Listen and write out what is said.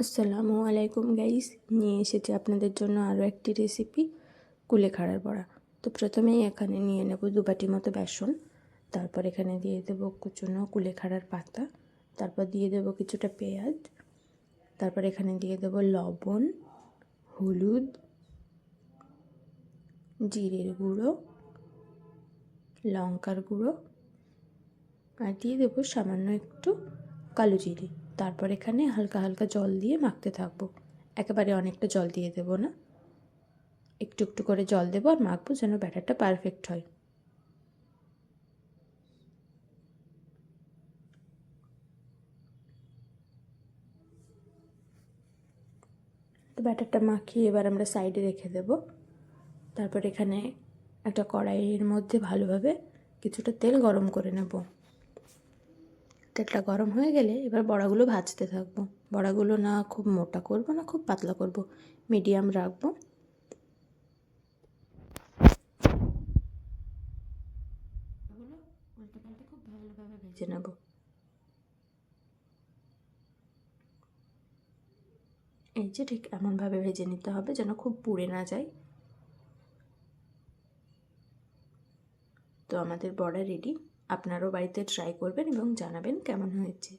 আসসালামু আলাইকুম গাইস, নিয়ে এসেছি আপনাদের জন্য আরও একটি রেসিপি কুলেখাড়ার বড়া। তো প্রথমেই এখানে নিয়ে নেব দু বাটি মতো বেসন, তারপর এখানে দিয়ে দেবো কুচুনো কুলেখাড়ার পাতা, তারপর দিয়ে দেবো কিছুটা পেঁয়াজ, তারপর এখানে দিয়ে দেবো লবণ, হলুদ, জিরের গুঁড়ো, লঙ্কার গুঁড়ো, আর দিয়ে দেবো সামান্য একটু কালো জিরে। তারপর এখানে হালকা হালকা জল দিয়ে মাখতে থাকব। একেবারে অনেকটা জল দিয়ে দেবো না। একটু একটু করে জল দেবো আর মাখবো যেন ব্যাটারটা পারফেক্ট হয়। তো ব্যাটারটা মাখিয়ে এবার আমরা সাইডে রেখে দেব। তারপর এখানে একটা কড়াইয়ের মধ্যে ভালোভাবে কিছুটা তেল গরম করে নেব। তেলটা গরম হয়ে গেলে এবার বড়াগুলো ভাজতে থাকব। বড়াগুলো না খুব মোটা করব, না খুব পাতলা করব। মিডিয়াম রাখব। খুব ভালোভাবে ভেজে নেব। এই যে ঠিক এমনভাবে ভেজে নিতে হবে যেন খুব পুড়ে না যায়। তো আমাদের বড়া রেডি আপনারাও বাড়িতে ট্রাই করবেন এবং জানাবেন কেমন হয়েছে।